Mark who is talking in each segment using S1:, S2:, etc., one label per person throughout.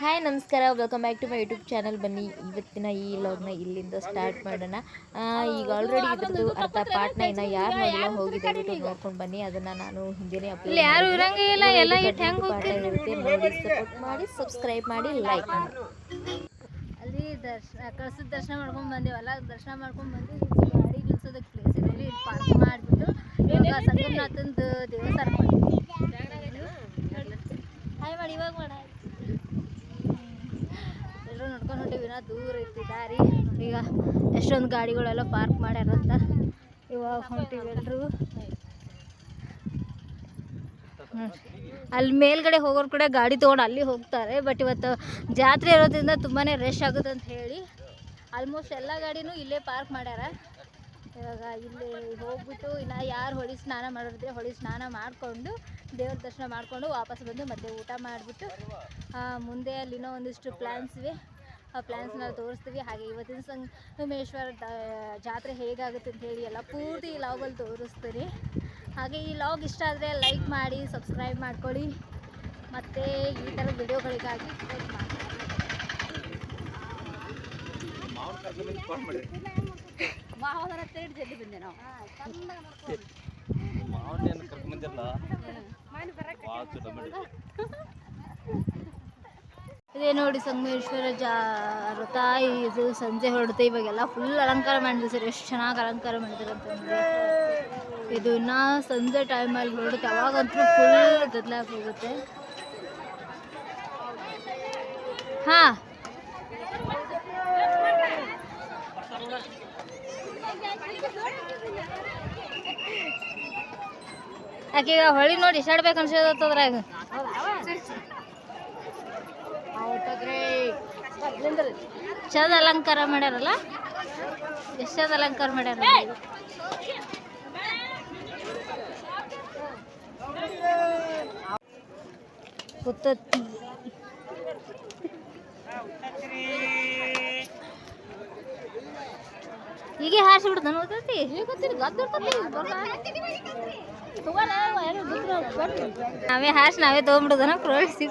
S1: Hi ನಮಸ್ಕಾರ. Welcome back to my YouTube channel ಬನ್ನಿ ಇವತ್ತಿನ ಈ ಲಾಗ್ನ ಇಲ್ಲಿಂದ ಸ್ಟಾರ್ಟ್ ಮಾಡೋಣ. ಈಗ ಆಲ್ರೆಡಿ ಇದ್ರದ್ದು ಅರ್ಧ ಪಾರ್ಟ್ನ ಇನ್ನು ಯಾರು ನೋಡಿಲ್ಲ ಹೋಗಿ ದಯವಿಟ್ಟು ನೋಡ್ಕೊಂಡು ಬನ್ನಿ. ಅದನ್ನು ನಾನು ಹಿಂದೆನೇ ಅಪ್ಲೋಡ್
S2: ಯಾರು ಇರಂಗಿಲ್ಲ ಎಲ್ಲ
S1: ಪಾಠ ಇರುತ್ತೆ. ನೋಡಿ ಸಪೋರ್ಟ್ ಮಾಡಿ ಸಬ್ಸ್ಕ್ರೈಬ್ ಮಾಡಿ ಲೈಕ್ ಮಾಡಿ.
S2: ಅಲ್ಲಿ ದರ್ಶನ ಕಳ್ಸದ ದರ್ಶನ ಮಾಡ್ಕೊಂಡ್ ಬಂದೇವಲ್ಲ ದರ್ಶನ ಮಾಡ್ಕೊಂಡು ಬಂದು ಇಲ್ಲಿ ಗಾಡಿ ನಿಲ್ಸೋದಕ್ಕೆ ಪ್ಲೇಸ್ ಇದೆ. ಇಲ್ಲಿ ಪಾರ್ಕ್ ಮಾಡಿಬಿಟ್ಟು ಇವಾಗ ಸಂಗಮನಾಥಂದು ದೇವಸ್ಥಾನ ಹಾಯ್ ಮಾಡಿ ಇವಾಗ ಮಾಡ. ಎಲ್ಲರೂ ನೋಡ್ಕೊಂಡು ಹೊಂಟಿವಿ. ಇನ್ನೂ ದೂರ ಐತಿ ದಾರಿ. ಈಗ ಎಷ್ಟೊಂದು ಗಾಡಿಗಳೆಲ್ಲ ಪಾರ್ಕ್ ಮಾಡ್ಯಾರಂತ. ಇವಾಗ ಹೊಂಟಿವಿ ಎಲ್ಲರೂ ಅಲ್ಲಿ ಮೇಲ್ಗಡೆ ಹೋಗೋರ್ ಕೂಡ ಗಾಡಿ ತೊಗೊಂಡು ಅಲ್ಲಿ ಹೋಗ್ತಾರೆ. ಬಟ್ ಇವತ್ತು ಜಾತ್ರೆ ಇರೋದ್ರಿಂದ ತುಂಬಾ ರಶ್ ಆಗುತ್ತೆ ಅಂತ ಹೇಳಿ. ಆಲ್ಮೋಸ್ಟ್ ಎಲ್ಲ ಗಾಡಿನೂ ಇಲ್ಲೇ ಪಾರ್ಕ್ ಮಾಡ್ಯಾರ. ಇವಾಗ ಇಲ್ಲಿ ಹೋಗ್ಬಿಟ್ಟು ಇನ್ನು ಯಾರು ಹೊಳಿ ಸ್ನಾನ ಮಾಡಿದ್ರೆ ಹೊಳಿ ಸ್ನಾನ ಮಾಡಿಕೊಂಡು ದೇವ್ರ ದರ್ಶನ ಮಾಡಿಕೊಂಡು ವಾಪಸ್ ಬಂದು ಮತ್ತೆ ಊಟ ಮಾಡಿಬಿಟ್ಟು ಮುಂದೆ ಅಲ್ಲಿನೋ ಒಂದಿಷ್ಟು ಪ್ಲ್ಯಾನ್ಸ್ ಇವೆ. ಆ ಪ್ಲ್ಯಾನ್ಸ್ನ ತೋರಿಸ್ತೀವಿ. ಹಾಗೆ ಇವತ್ತಿನ ಸಂಗಮೇಶ್ವರ ಜಾತ್ರೆ ಹೇಗಾಗುತ್ತೆ ಅಂತ ಹೇಳಿ ಎಲ್ಲ ಪೂರ್ತಿ ಈ ಲಾಗಲ್ಲಿ ತೋರಿಸ್ತೀನಿ. ಹಾಗೆ ಈ ಲಾಗ್ ಇಷ್ಟ ಆದರೆ ಲೈಕ್ ಮಾಡಿ ಸಬ್ಸ್ಕ್ರೈಬ್ ಮಾಡ್ಕೊಳ್ಳಿ. ಮತ್ತು ಈ ಥರ ವಿಡಿಯೋಗಳಿಗಾಗಿ ಮಾಡಿ. ಮಾವನ ಜಲ್ದಿ ಬಂದೆ ನಾವು.
S3: ಮಾವನೇನು ಕರ್ಕೊಂಬಂದಿರಲ್ಲ ಭಾಳ ಚಲೋ ಮಾಡಿ.
S2: ಇದೇ ನೋಡಿ ಸಂಗಮೇಶ್ವರ ಜಾ ತಾಯಿ ಇದು ಸಂಜೆ ಹೊರಡುತ್ತೆ ಇವಾಗೆಲ್ಲ ಫುಲ್ ಅಲಂಕಾರ ಮಾಡಿದ್ರು ಸರ್. ಎಷ್ಟು ಚೆನ್ನಾಗಿ ಅಲಂಕಾರ ಮಾಡಿದ್ರು ಅಂತಂದ್ರೆ ಇದು ಇನ್ನೂ ಸಂಜೆ ಟೈಮಲ್ಲಿ ಹೊರಡುತ್ತೆ. ಅವಾಗಂತೂ ಫುಲ್ ಗದ್ದಲಾಗಿ ಹೋಗುತ್ತೆ. ಹಾಂ. ಆಕೀಗ ಹೊಳಿ ನೋಡಿ ಇಷ್ಟಾಡ್ಬೇಕು ಅನ್ಸೋದ್ರ ಚದ ಅಲಂಕಾರ ಮಾಡ್ಯಾರಲ್ಲ? ಎಷ್ಟದ ಅಲಂಕಾರ ಮಾಡ್ಯಾರ ಗೊತ್ತತ್ತಿ ಹೀಗೆ ಹಾರಿಸ್ಬಿಡ್ತಾನ ಗೊತ್ತೈತಿ ನಾವೇ ಹಾಸ್ ನಾವೇ ತೊಗೊಂಬಿಡುದನ ಕ್ರೋಳಿಸಿ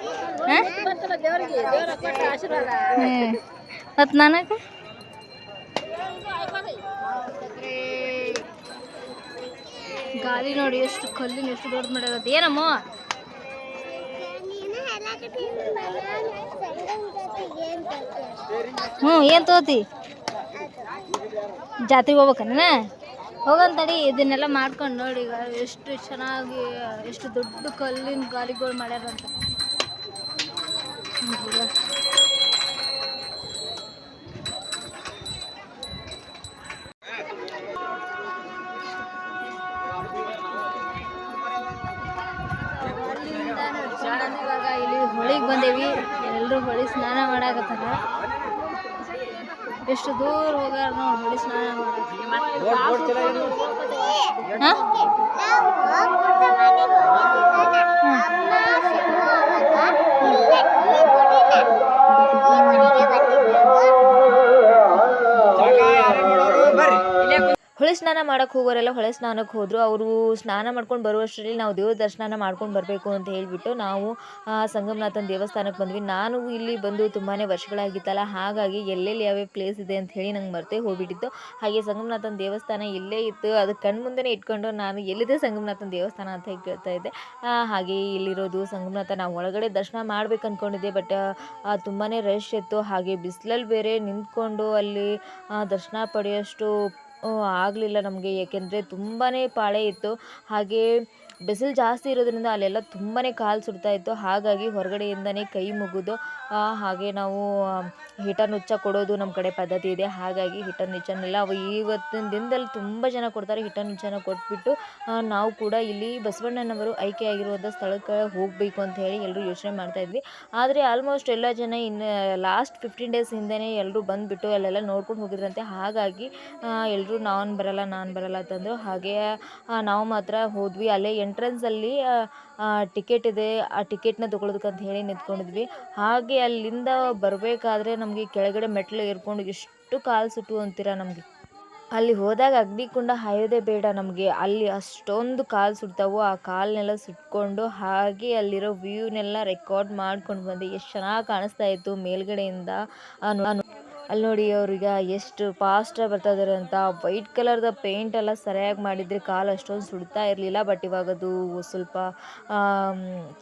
S2: ಮತ್ತು ನನಗೆ ಗಾಳಿ ನೋಡಿ ಎಷ್ಟು ಕಲ್ಲಿನ ಎಷ್ಟು ದೊಡ್ಡ ಮಾಡಿರೋದು ಏನಮ್ಮ? ಹ್ಞೂ ಏನು ತಗೋತಿ ಜಾತ್ರೆಗೆ ಹೋಗ್ಬೇಕನ್ನ ಹೋಗಂತಡಿ ಇದನ್ನೆಲ್ಲ ಮಾಡ್ಕೊಂಡು ನೋಡಿ ಈಗ ಎಷ್ಟು ಚೆನ್ನಾಗಿ ಎಷ್ಟು ದೊಡ್ಡ ಕಲ್ಲಿನ ಗಾಲಿಗಳು ಮಾಡ್ಯಾರಂತ. ಎಷ್ಟು ದೂರ ಹೋಗ್ಯಾರ ನೋಡಿ ಸ್ನಾನ ಮಾಡಕ್ಕೆ
S1: ಹೊಳೆ ಸ್ನಾನ ಮಾಡಕ್ಕೆ ಹೋಗೋರೆಲ್ಲ ಹೊಳೆ ಸ್ನಾನಕ್ಕೆ ಹೋದರು. ಅವರು ಸ್ನಾನ ಮಾಡ್ಕೊಂಡು ಬರುವಷ್ಟರಲ್ಲಿ ನಾವು ದೇವ್ರ ದರ್ಶನ ಮಾಡ್ಕೊಂಡು ಬರಬೇಕು ಅಂತ ಹೇಳಿಬಿಟ್ಟು ನಾವು ಸಂಗಮನಾಥನ ದೇವಸ್ಥಾನಕ್ಕೆ ಬಂದ್ವಿ. ನಾನು ಇಲ್ಲಿ ಬಂದು ತುಂಬಾ ವರ್ಷಗಳಾಗಿತ್ತಲ್ಲ, ಹಾಗಾಗಿ ಎಲ್ಲೆಲ್ಲಿ ಯಾವ್ಯಾವ ಪ್ಲೇಸ್ ಇದೆ ಅಂತ ಹೇಳಿ ನಂಗೆ ಮರ್ತೇ ಹೋಗಿಬಿಟ್ಟಿತ್ತು. ಹಾಗೆ ಸಂಗಮನಾಥನ ದೇವಸ್ಥಾನ ಇಲ್ಲೇ ಇತ್ತು. ಅದು ಕಣ್ಮುಂದೆನೇ ಇಟ್ಕೊಂಡು ನಾನು ಎಲ್ಲಿದೆ ಸಂಗಮನಾಥನ ದೇವಸ್ಥಾನ ಅಂತ ಕೇಳ್ತಾ ಇದ್ದೆ. ಹಾಗೆ ಇಲ್ಲಿರೋದು ಸಂಗಮನಾಥ, ನಾವು ಒಳಗಡೆ ದರ್ಶನ ಮಾಡ್ಬೇಕು ಅಂದ್ಕೊಂಡಿದ್ದೆ ಬಟ್ ತುಂಬಾ ರಶ್ ಇತ್ತು. ಹಾಗೆ ಬಿಸಿಲಲ್ಲಿ ಬೇರೆ ನಿಂತ್ಕೊಂಡು ಅಲ್ಲಿ ದರ್ಶನ ಪಡೆಯೋಷ್ಟು ಆಗಲಿಲ್ಲ ನಮಗೆ ಏಕೆಂದರೆ ತುಂಬಾ ಪಾಳೆ ಇತ್ತು. ಹಾಗೆ ಬಿಸಿಲು ಜಾಸ್ತಿ ಇರೋದ್ರಿಂದ ಅಲ್ಲೆಲ್ಲ ತುಂಬಾ ಕಾಲು ಸುಡ್ತಾ ಇತ್ತು. ಹಾಗಾಗಿ ಹೊರಗಡೆಯಿಂದನೇ ಕೈ ಮುಗಿದು ಹಾಗೆ ನಾವು ಹಿಟ್ಟನ್ನು ಉಚ್ಚ ಕೊಡೋದು ನಮ್ಮ ಕಡೆ ಪದ್ಧತಿ ಇದೆ. ಹಾಗಾಗಿ ಹಿಟ್ಟನ್ನು ನುಚ್ಚನ್ನೆಲ್ಲ ಅವು ಇವತ್ತಿನ ದಿನದಲ್ಲಿ ತುಂಬ ಜನ ಕೊಡ್ತಾರೆ. ಹಿಟ್ಟನ್ನು ನುಚ್ಚನ ಕೊಟ್ಬಿಟ್ಟು ನಾವು ಕೂಡ ಇಲ್ಲಿ ಬಸವಣ್ಣನವರು ಆಯ್ಕೆಯಾಗಿರುವಂಥ ಸ್ಥಳಕ್ಕೆ ಹೋಗಬೇಕು ಅಂತ ಹೇಳಿ ಎಲ್ಲರೂ ಯೋಚನೆ ಮಾಡ್ತಾ ಇದ್ವಿ. ಆದರೆ ಆಲ್ಮೋಸ್ಟ್ ಎಲ್ಲ ಜನ ಇನ್ನು ಲಾಸ್ಟ್ ಫಿಫ್ಟೀನ್ ಡೇಸ್ ಹಿಂದೆನೇ ಎಲ್ಲರೂ ಬಂದುಬಿಟ್ಟು ಅಲ್ಲೆಲ್ಲ ನೋಡ್ಕೊಂಡು ಹೋಗಿದ್ರಂತೆ. ಹಾಗಾಗಿ ಎಲ್ಲರೂ ನಾನು ಬರಲ್ಲ ನಾನು ಬರಲ್ಲ ಅಂತಂದರು. ಹಾಗೆ ನಾವು ಮಾತ್ರ ಹೋದ್ವಿ. ಅಲ್ಲೇ ಎಂಟ್ರೆನ್ಸಲ್ಲಿ ಟಿಕೆಟ್ ಇದೆ. ಆ ಟಿಕೆಟ್ನ ತೊಗೊಳೋದಕ್ಕಂತ ಹೇಳಿ ನಿಂತ್ಕೊಂಡಿದ್ವಿ. ಹಾಗೆ ಅಲ್ಲಿಂದ ಬರಬೇಕಾದ್ರೆ ನಮಗೆ ಕೆಳಗಡೆ ಮೆಟ್ಲು ಏರ್ಕೊಂಡು ಎಷ್ಟು ಕಾಲು ಸುಟ್ಟು ಅಂತೀರ ನಮಗೆ. ಅಲ್ಲಿ ಹೋದಾಗ ಅಗ್ನಿಕುಂಡ ಹಾಯೋದೇ ಬೇಡ ನಮಗೆ. ಅಲ್ಲಿ ಅಷ್ಟೊಂದು ಕಾಲು ಸುಡ್ತಾವೋ ಆ ಕಾಲನ್ನೆಲ್ಲ ಸುಟ್ಕೊಂಡು ಹಾಗೆ ಅಲ್ಲಿರೋ ವ್ಯೂನೆಲ್ಲ ರೆಕಾರ್ಡ್ ಮಾಡ್ಕೊಂಡು ಬಂದೆ. ಎಷ್ಟು ಚೆನ್ನಾಗಿ ಕಾಣಿಸ್ತಾ ಇತ್ತು ಮೇಲ್ಗಡೆಯಿಂದ. ಅಲ್ಲಿ ನೋಡಿ ಅವ್ರೀಗ ಎಷ್ಟು ಫಾಸ್ಟಾಗಿ ಬರ್ತಾ ಅಂತ. ವೈಟ್ ಕಲರ್ದ ಪೇಂಟ್ ಎಲ್ಲ ಸರಿಯಾಗಿ ಮಾಡಿದರೆ ಕಾಲು ಅಷ್ಟೊಂದು ಸುಡ್ತಾ ಇರಲಿಲ್ಲ ಬಟ್ ಇವಾಗ ಅದು ಸ್ವಲ್ಪ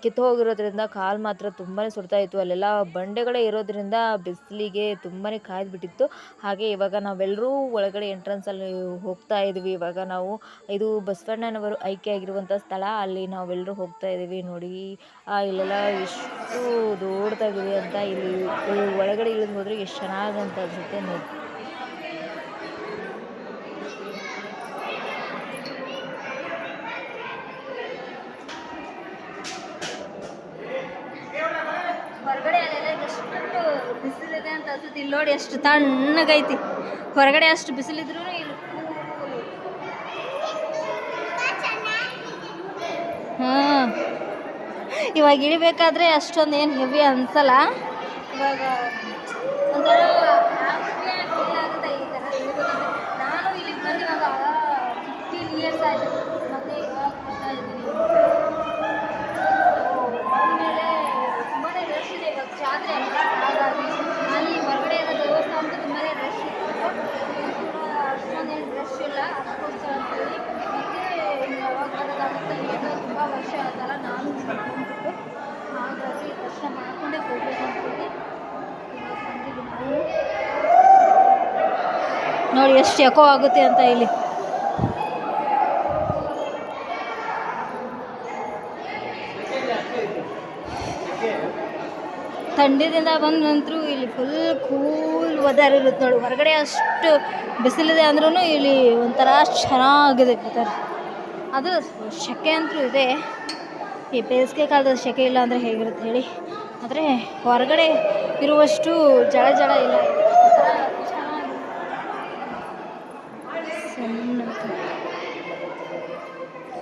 S1: ಕಿತ್ತು ಹೋಗಿರೋದ್ರಿಂದ ಕಾಲು ಮಾತ್ರ ತುಂಬಾ ಸುಡ್ತಾ ಇತ್ತು. ಅಲ್ಲೆಲ್ಲ ಬಂಡೆಗಳೇ ಇರೋದ್ರಿಂದ ಬಿಸಿಲಿಗೆ ತುಂಬಾ ಕಾಯ್ದು ಬಿಟ್ಟಿತ್ತು ಹಾಗೆ ಇವಾಗ ನಾವೆಲ್ಲರೂ ಒಳಗಡೆ ಎಂಟ್ರೆನ್ಸಲ್ಲಿ ಹೋಗ್ತಾ ಇದ್ವಿ. ಇವಾಗ ನಾವು ಇದು ಬಸವಣ್ಣನವರು ಆಯ್ಕೆ ಆಗಿರುವಂಥ ಸ್ಥಳ. ಅಲ್ಲಿ ನಾವೆಲ್ಲರೂ ಹೋಗ್ತಾ ಇದ್ದೀವಿ ನೋಡಿ. ಇಲ್ಲೆಲ್ಲ ಎಷ್ಟು ದೊಡ್ಡದಾಗಿದೆ ಅಂತ ಇಲ್ಲಿ ಒಳಗಡೆ ಇಳಿದು ಹೋದರೆ ಎಷ್ಟು ಚೆನ್ನಾಗಿ ಅಂತ ಅನ್ಸುತ್ತೆ ನೋಡಿ.
S2: ಹೊರಗಡೆ ಎಷ್ಟು ಬಿಸಿಲಿದೆ ಅಂತ ಅನ್ಸುತ್ತೆ. ಇಲ್ಲಿ ನೋಡಿ ಎಷ್ಟು ತಣ್ಣಗೈತಿ. ಹೊರಗಡೆ ಅಷ್ಟು ಬಿಸಿಲಿದ್ರು ಇಲ್ಲಿ. ಹಾಂ. ಇವಾಗ ಇಳಿಬೇಕಾದ್ರೆ ಅಷ್ಟೊಂದು ಏನು ಹೆವಿ ಅನ್ಸಲ್ಲ. ಇವಾಗ ಒಂಥರ happy ಆಗಿ feel ಆಗುತ್ತೆ ಈ ಥರ ಇಳಿಬೇಕಂದ್ರೆ. ನಾನು ಇಲ್ಲಿಗೆ ಬಂದು ಇವಾಗ ಫಿಫ್ಟೀನ್ ಇಯರ್ಸ್ ಆಯಿತು ಮತ್ತೆ ಇವಾಗ ಬರ್ತಾ ಇದ್ದೀನಿ ಆಮೇಲೆ ತುಂಬಾ ರಶ್ ಇದೆ ಇವಾಗ ಜಾತ್ರೆ ಅಲ್ವಾ ಹಾಗಾಗಿ ಅಲ್ಲಿ ಹೊರಗಡೆ ಇರೋ ದೇವಸ್ಥಾನಕ್ಕೆ ತುಂಬಾ ರಶ್ ಇತ್ತು ಅಷ್ಟೊಂದೇನು ರಶ್ ಇಲ್ಲ ಅದಕ್ಕೋಸ್ಕರ ಅಂತೇಳಿ ಮತ್ತೆ ಯಾವಾಗ ಬರೋದಾಗುತ್ತೆ ಈಗ ತುಂಬ ವರ್ಷ ಆಯ್ತಲ್ಲ ನಾನು ಬಂದ್ಬಿಟ್ಟು ಹಾಗಾಗಿ ದರ್ಶನ ಮಾಡ್ಕೊಂಡೇ ಹೋಗ್ಬೇಕು ಅಂತೇಳಿ ಇವಾಗ ಬಂದಿದ್ದೀವಿ ನಾವು ನೋಡಿ ಎಷ್ಟು ಎಕೋ ಆಗುತ್ತೆ ಅಂತ ಇಲ್ಲಿ ಥಂಡಿದಿಂದ ಬಂದ ನಂತರ ಇಲ್ಲಿ ಫುಲ್ ಕೂಲ್ ವೆದರ್ ಇರುತ್ತೆ ನೋಡಿ. ಹೊರಗಡೆ ಅಷ್ಟು ಬಿಸಿಲಿದೆ ಅಂದ್ರೂ ಇಲ್ಲಿ ಒಂಥರ ಚೆನ್ನಾಗಿದೆ ವೆದರ್ ಅದು ಸೆಕೆ ಅಂತೂ ಇದೆ. ಈ ಬೇಸಿಗೆ ಕಾಲದ ಸೆಕೆ ಇಲ್ಲ ಅಂದರೆ ಹೇಗಿರುತ್ತೆ ಹೇಳಿ. ಆದರೆ ಹೊರಗಡೆ ಇರುವಷ್ಟು ಜಳ ಜಳ ಇಲ್ಲ.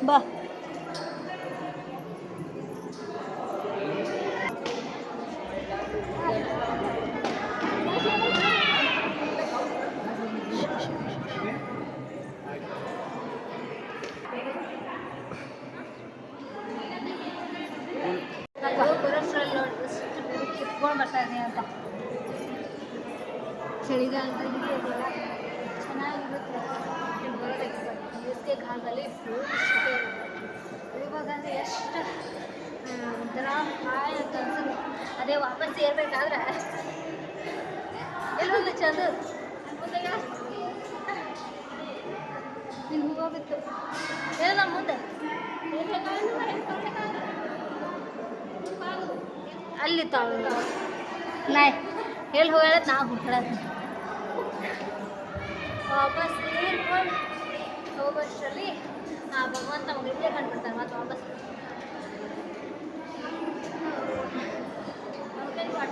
S2: বাহ ವಾಪಸ್ ಸೇರ್ಬೇಕಾದ್ರೆ ಎಲ್ಲೊಂದು ಚಂದ. ನಿನ್ ಏನೋ ನಮ್ಮ ಮುಂದೆ. ಅಲ್ಲಿ ತಾಳು ನಾಯ್ ಎಲ್ಲಿ ಹೋಗ್ಯಾಳ ನಾ ಹುಟ್ಟೋದು ವಾಪಸ್ ನೀರ್ಕೊಂಡು ಹೋಗೋಷ್ಟರಲ್ಲಿ ಆ ಭಗವಂತ ಮಗಳಿಗೆ ಕಂಡುಬಿಡ್ತಾರೆ ಮತ್ತೆ ವಾಪಸ್ ಪರವಾಗಿಲ್ಲ ಹೂವ ಎಲ್ಲ ಭಾಳ ಇದೆ.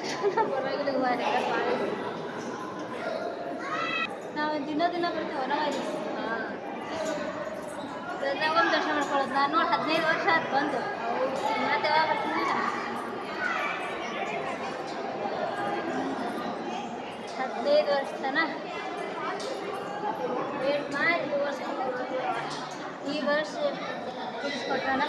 S2: ನಾವು ದಿನ ದಿನ ಬರ್ತೀವಿ ಹಾಂ ಒಂದು ದರ್ಶನ ಮಾಡ್ಕೊಳ್ಳೋದು. ನಾನು ನೋಡಿ ಹದಿನೈದು ವರ್ಷ ಆಯ್ತು ಬಂದು. ಮತ್ತೆ ಯಾವಾಗ ಬರ್ತೀನಿ? ಹದಿನೈದು ವರ್ಷ ತನ? ವೇಟ್ ಮಾಡಿ ಈ ವರ್ಷ. ಈ ವರ್ಷ ತಿಳಿಸ್ಕೊಟ್ರಣ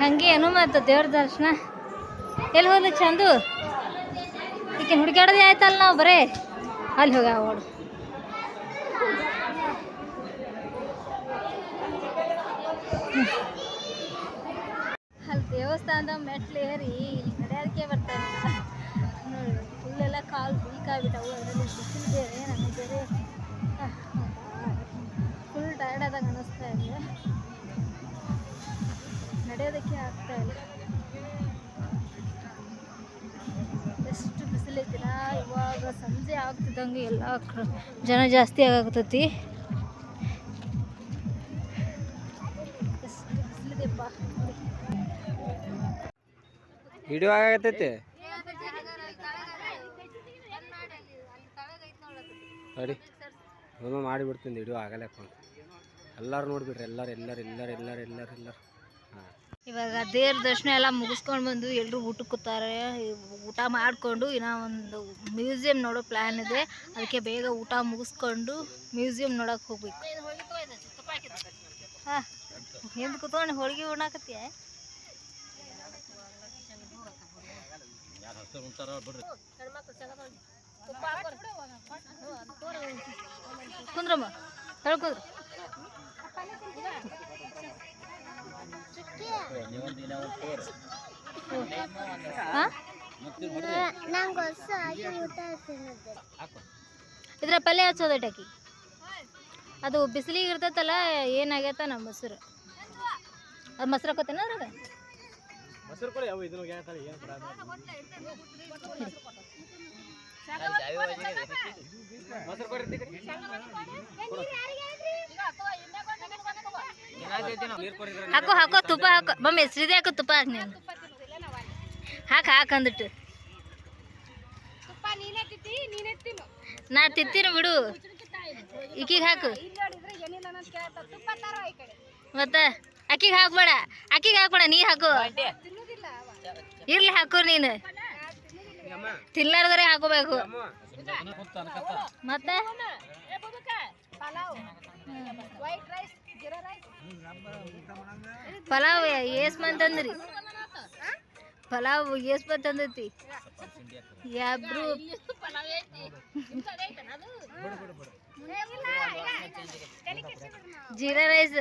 S2: ಹಂಗೆ ಏನು ಮತ್ತು ದೇವ್ರ ದರ್ಶನ? ಎಲ್ಲಿ ಹೋದ್ಲು ಚಂದು? ಈಕೆ ಹುಡುಗಾಡೋದೇ ಆಯ್ತಲ್ಲ ನಾವು ಬರೇ? ಅಲ್ಲಿ ಹೋಗ ಓಡು. ಅಲ್ಲಿ ದೇವಸ್ಥಾನದ ಮೆಟ್ಲು ಏರಿ ಇಲ್ಲಿ ನಡೆಯೋದಕ್ಕೆ ಬರ್ತಾರೆ ಫುಲ್ಲೆಲ್ಲ ಕಾಲು ವೀಕಾಗ್ಬಿಟ್ಟವು ಅದರಲ್ಲಿ ಬಿಸಿಲು ಬೇರೆ ನನಗೆ ಬೇರೆ. ಫುಲ್ ಟಯರ್ಡ್ ಆದಾಗ ಅನ್ನಿಸ್ತಾ ಇದೆ. ನಡೆಯೋದಕ್ಕೆ ಆಗ್ತಾ ಇಲ್ಲ. ಎಷ್ಟು ಬಿಸಿಲೈತಿಲ್ಲ ಇವಾಗ ಸಂಜೆ ಆಗ್ತಿದ್ದಂಗೆ ಎಲ್ಲ ಜನ ಜಾಸ್ತಿ ಆಗಾಕತ್ತೈತಿ. ಎಷ್ಟು ಬಿಸಿಲಿದೆಪ್ಪ.
S4: ವಿಡಿಯೋ ನೋಡಿ. ಏನೋ ಮಾಡಿಬಿಡ್ತೀನಿ ವಿಡಿಯೋ ಆಗಲ್ಲಪ್ಪ ಎಲ್ಲರೂ ನೋಡಿಬಿಡ್ರಿ ಎಲ್ಲರೂ ಎಲ್ಲರೂ ಎಲ್ಲರೂ ಎಲ್ಲರೂ ಎಲ್ಲರೂ ಎಲ್ಲರೂ. ಹಾಂ.
S2: ಇವಾಗ ದೇವ್ರ ದರ್ಶನ ಎಲ್ಲ ಮುಗಿಸ್ಕೊಂಡು ಬಂದು ಎಲ್ಲರೂ ಊಟಕ್ಕೆ ಕೂತಾರೆ. ಊಟ ಮಾಡಿಕೊಂಡು ಇನ್ನೂ ಒಂದು ಮ್ಯೂಸಿಯಂ ನೋಡೋ ಪ್ಲ್ಯಾನ್ ಇದೆ. ಅದಕ್ಕೆ ಬೇಗ ಊಟ ಮುಗಿಸ್ಕೊಂಡು ಮ್ಯೂಸಿಯಂ ನೋಡೋಕೆ ಹೋಗ್ಬೇಕು. ಹಾಂ. ಹಿಂದೆ ಕೂತ್ಕೊಂಡು ಹೋಳಿಗೆ ಉಣ್ಣಾಕತ್ತೀಯ?
S3: ಹೆಣ್ಮಕ್ಳು ಹಸ್ರು ಉಂಟಾರ ಬಿಡ್ರಿ.
S2: ಕುಂದ್ರಮ್ಮ ಹೇಳ್ಕೊಂಡ್ರು ಇದ್ರ ಪಲ್ಯ ಹಚ್ಚೋದೈಟಾಕಿ ಅದು ಬಿಸಿಲಿಗೆ ಇರ್ತೈತಲ್ಲ ಏನಾಗೈತ ನಮ್ಮ ಮೊಸರು. ಅದು ಮೊಸರು ಹಾಕೋತೇನ ಅದ್ರಾಗ?
S4: ಮೊಸರು ಕೊಡಿ ಅವು ಇದನ್ನು
S2: ಹಾಕೋ ಹಾಕೋ ತುಪ್ಪ ಹಾಕೋ. ಮಮ್ಮಿ ಹೆಸ್ರಿದೆ ಹಾಕೋ ತುಪ್ಪ ಹಾಕಿ ನೀನು. ಹಾಕು ಹಾಕಂದ್ಬಿಟ್ಟು ಅಂದಿಟ್ಟು ನಾ ತಿತ್ತೀನಿ ಬಿಡು. ಈಕಿಗೆ ಹಾಕು. ಮತ್ತೆ? ಅಕ್ಕಿಗೆ ಹಾಕ್ಬೇಡ. ಅಕ್ಕಿಗೆ ಹಾಕ್ಬೇಡ ನೀ ಹಾಕು. ಇರ್ಲಿ ಹಾಕು ನೀನು. ತಿನ್ಲಾರ್ದರೆ ಹಾಕೋಬೇಕು ಮತ್ತೆ? ಪಲಾವ್ ಏಸ್ ಮಂತಂದ್ರಿ ಪಲಾವ್ ಏಸ್ ಬಂತಂದೈತಿ ಯಾಬ್ರು? ಜೀರಾ ರೈಸ್.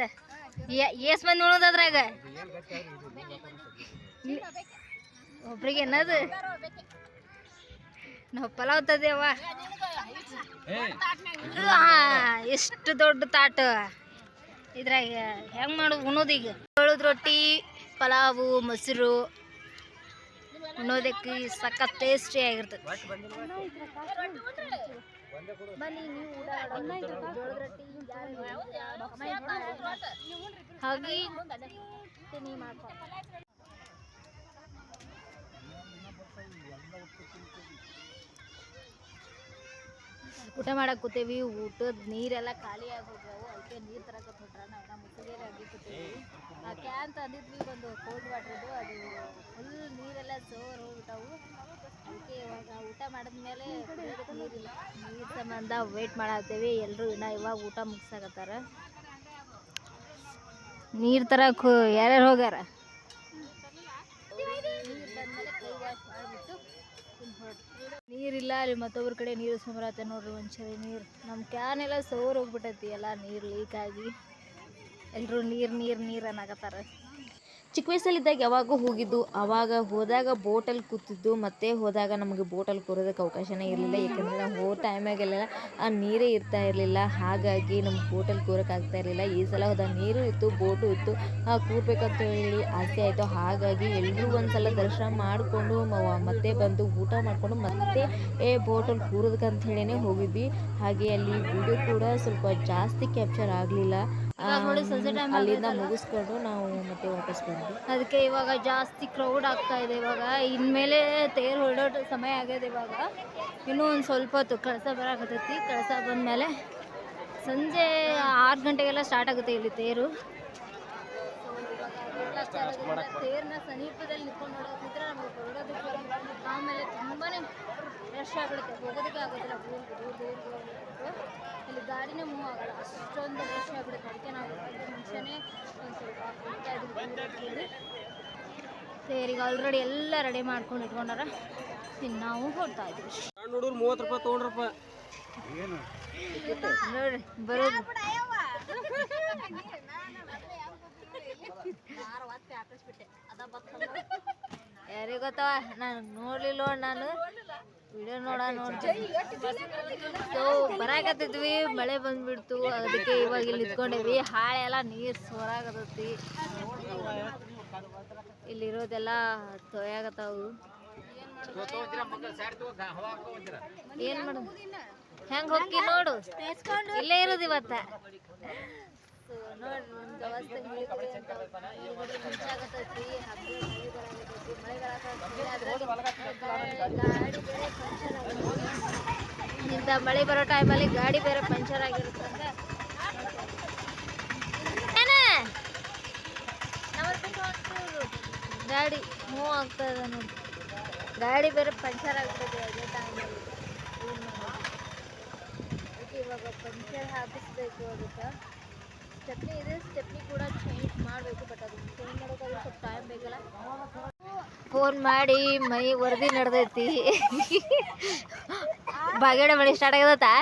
S2: ಏಸ್ ಮಂದಿ ಉಣೋದು ಅದ್ರಾಗ. ಒಬ್ರಿಗೆ ಏನದು? ನಾವು ಪಲಾವ್ ತದೇವ. ಎಷ್ಟು ದೊಡ್ಡ ತಾಟ. ಇದ್ರಾಗ ಹೆಂಗೆ ಮಾಡುದು ಉಣ್ಣೋದು ಈಗ? ಜೋಳದ ರೊಟ್ಟಿ ಪಲಾವು ಮೊಸರು. ಉಣ್ಣೋದಕ್ಕೆ ಸಖತ್ ಟೇಸ್ಟಿ ಆಗಿರ್ತದೆ. ಹಾಗೆ ಮಾಡ್ಕೊಂಡು ಊಟ ಮಾಡಕ್ಕೆ ಕೂತೇವಿ, ಊಟದ ನೀರೆಲ್ಲ ಖಾಲಿ ಆಗೋಗ್ಯಾವು, ಅದಕ್ಕೆ ನೀರು ತರಕ್ಕೆ ಹೊಟ್ರ ನಾವು ಮುಸುಗೇರಿ ಆಗಿ ಕೂತೇವಿ. ಕ್ಯಾನ್ ತಂದಿದ್ವಿ ಒಂದು ಕೋಲ್ಡ್ ವಾಟ್ರದ್ದು ಅದು ಫುಲ್ ನೀರೆಲ್ಲ ಸೋರ್ ಹೋಗ್ಬಿಟ್ಟವು. ಅದಕ್ಕೆ ಇವಾಗ ಊಟ ಮಾಡಿದ್ಮೇಲೆ ನೀರಿಲ್ಲ. ನೀರು ಸಂಬಂಧ ವೇಟ್ ಮಾಡತ್ತೇವಿ ಎಲ್ಲರೂ ಇನ್ನ ಇವಾಗ ಊಟ ಮುಗಿಸಾಕತ್ತಾರ. ನೀರು ತರಕ್ಕೆ ಯಾರ್ಯಾರು ಹೋಗ್ಯಾರ? ನೀರು ಬಂದಮೇಲೆ ಕೈ ವಾಶ್ ನೀರಿಲ್ಲ, ಅಲ್ಲಿ ಮತ್ತೊಬ್ಬರ ಕಡೆ ನೀರು ಸುಮಾರತ್ತೆ ನೋಡ್ರಿ ಒಂದ್ಸರಿ ನೀರು. ನಮ್ಮ ಕ್ಯಾನ್ ಎಲ್ಲ ಸೋರ್ ಹೋಗ್ಬಿಟ್ಟೈತಿ, ಎಲ್ಲ ನೀರು ಲೀಕ್ ಆಗಿ. ಎಲ್ಲರೂ ನೀರು ನೀರು ನೀರು ಅನ್ನಕತ್ತಾರ.
S1: ಚಿಕ್ಕ ವಯಸ್ಸಲ್ಲಿದ್ದಾಗ ಯಾವಾಗೂ ಹೋಗಿದ್ದು, ಆವಾಗ ಹೋದಾಗ ಬೋಟಲ್ಲಿ ಕೂತಿದ್ದು, ಮತ್ತೆ ಹೋದಾಗ ನಮಗೆ ಬೋಟಲ್ಲಿ ಕೂರೋದಕ್ಕೆ ಅವಕಾಶನೇ ಇರಲಿಲ್ಲ. ಯಾಕಂದರೆ ನಾವು ಹೋದ ಟೈಮಾಗೆಲ್ಲ ಆ ನೀರೇ ಇರ್ತಾ ಇರಲಿಲ್ಲ. ಹಾಗಾಗಿ ನಮ್ಗೆ ಬೋಟಲ್ಲಿ ಕೂರೋಕ್ಕಾಗ್ತಾ ಇರಲಿಲ್ಲ. ಈ ಸಲ ಹೋದಾಗ ನೀರು ಇತ್ತು, ಬೋಟು ಇತ್ತು. ಕೂರ್ಬೇಕಂತ ಹೇಳಿ ಆಸೆ ಆಯಿತು. ಹಾಗಾಗಿ ಎಲ್ಲರೂ ಒಂದು ಸಲ ದರ್ಶನ ಮಾಡಿಕೊಂಡು ಮತ್ತೆ ಬಂದು ಊಟ ಮಾಡಿಕೊಂಡು, ಮತ್ತೆ ಏ ಬೋಟಲ್ಲಿ ಕೂರೋದಕ್ಕಂತ ಹೇಳಿನೇ ಹೋಗಿದ್ವಿ. ಹಾಗೆ ಅಲ್ಲಿ ವಿಡಿಯೋ ಕೂಡ ಸ್ವಲ್ಪ ಜಾಸ್ತಿ ಕ್ಯಾಪ್ಚರ್ ಆಗಲಿಲ್ಲ. ಅಲ್ಲಿಂದ? ಮುಗಿಸ್ಕೊಂಡು ನಾವು ಮತ್ತೆ ವಾಪಸ್ ಬಂದ್ವಿ.
S2: ಅದಕ್ಕೆ ಇವಾಗ ಜಾಸ್ತಿ ಕ್ರೌಡ್ ಆಗ್ತಾ ಇದೆ ಇವಾಗ. ಇನ್ಮೇಲೆ ತೇರು ಹೊರಡೋ ಸಮಯ ಆಗ್ಯದ ಇವಾಗ. ಇನ್ನೂ ಒಂದು ಸ್ವಲ್ಪ ಹೊತ್ತು ಕಳಸ ಬರಾಕತ್ತೈತಿ. ಕಳಸ ಬಂದಮೇಲೆ ಸಂಜೆ ಆರು ಗಂಟೆಗೆಲ್ಲ ಸ್ಟಾರ್ಟ್ ಆಗುತ್ತೆ ಇಲ್ಲಿ ತೇರು. ತೇರ್ನ ಸಮೀಪದಲ್ಲಿ ನಿಂತ್ಕೊಂಡು ನೋಡೋದಿದ್ರೆ ನಮಗೆ ಹೊರಡೋದಕ್ಕೆ ಆಮೇಲೆ ತುಂಬಾ ರಶ್ ಆಗಿಬಿಡುತ್ತೆ. ಹೋಗೋದಕ್ಕೆ ಆಗೋದಿಲ್ಲ. ದೂರ ದೂರ ದೂರ ಹೋಗ್ಬಿಟ್ಟು ಇಲ್ಲಿ ಗಾಡಿನೇ ಮೂವ್ ಆಗಲ್ಲ. ಅಷ್ಟೊಂದು ರಶ್ ಆಗಿಬಿಡುತ್ತೆ. ಅದಕ್ಕೆ ನಾವು ಮುಂಚೆನೇ ಒಂದು ಸ್ವಲ್ಪ ತೇರಿಗೆ ಆಲ್ರೆಡಿ ಎಲ್ಲ ರೆಡಿ ಮಾಡ್ಕೊಂಡು ಇಟ್ಕೊಂಡಾರ ಇನ್ನು ನಾವು ಹೊಡ್ತಾ ಇದ್ವಿ
S4: ಹುಡುಗರು ಮೂವತ್ತು ರೂಪಾಯಿ ತೊಗೊಂಡ್ರಪ್ಪ
S2: ನೋಡ್ರಿ ಬರೋದು. ಯಾರಿಗೆ ಗೊತ್ತವ? ನಾನು ನೋಡ್ಲಿಲ್ಲ ನೋಡ್ ನಾನು. ವಿಡಿಯೋ ನೋಡ ನೋಡ್ತೀನಿ ಸೊ ಬರಾಕತ್ತಿದ್ವಿ ಮಳೆ ಬಂದ್ಬಿಡ್ತು. ಅದಕ್ಕೆ ಇವಾಗ ಇಲ್ಲಿ ನಿಂತ್ಕೊಂಡೇವಿ ಹಾಳೆ ಎಲ್ಲ ನೀರು ಸೋರಾಗತೈತಿ. ಇಲ್ಲಿರೋದೆಲ್ಲ ತೊಯಾಗತ್ತಾವು. ಏನ್ ಮಾಡೋದು ಹೆಂಗ್ ಹೋಗಿ ನೋಡು? ಇಲ್ಲೇ ಇರೋದು ಇವತ್ತ. ಹಬ್ಬ ಮಳೆ ಬೇರೆ ಟೈಮಲ್ಲಿ ಗಾಡಿ ಬೇರೆ ಪಂಚರ್ ಆಗಿರುತ್ತೆ. ಗಾಡಿ ಮೂವ್ ಆಗ್ತಾ ಇದೆ ನೋಡಿ. ಗಾಡಿ ಬೇರೆ ಪಂಚರ್ ಆಗ್ತದೆ ಅದೇ ಟೈಮಲ್ಲಿ ಇವಾಗ ಪಂಚರ್ ಹಾಕಿಸ್ಬೇಕು ಅದಕ್ಕೆ. ಸ್ಟೆಪ್ನಿ ಇದೆ ಸ್ಟೆಪ್ನಿ ಕೂಡ ಚೇಂಜ್ ಮಾಡಬೇಕು ಬಟ್ ಅದು ಚೇಂಜ್ ಮಾಡೋಕ್ಕಾದ್ರೆ ಸ್ವಲ್ಪ ಟೈಮ್ ಬೇಕಲ್ಲ. ಫೋನ್ ಮಾಡಿ ಮೈ ವರದಿ ನಡೆದೈತಿ. ಬಾಗೇಡ ಮಳೆ ಸ್ಟಾರ್ಟ್ ಆಗದತ್ತಾ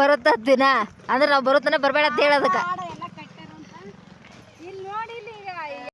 S2: ಬರುತ್ತ ದಿನ. ಅಂದ್ರೆ ನಾವು ಬರುತ್ತಾನೆ ಬರಬೇಡ ಅಂತ ಹೇಳೋದಕ್ಕೆ.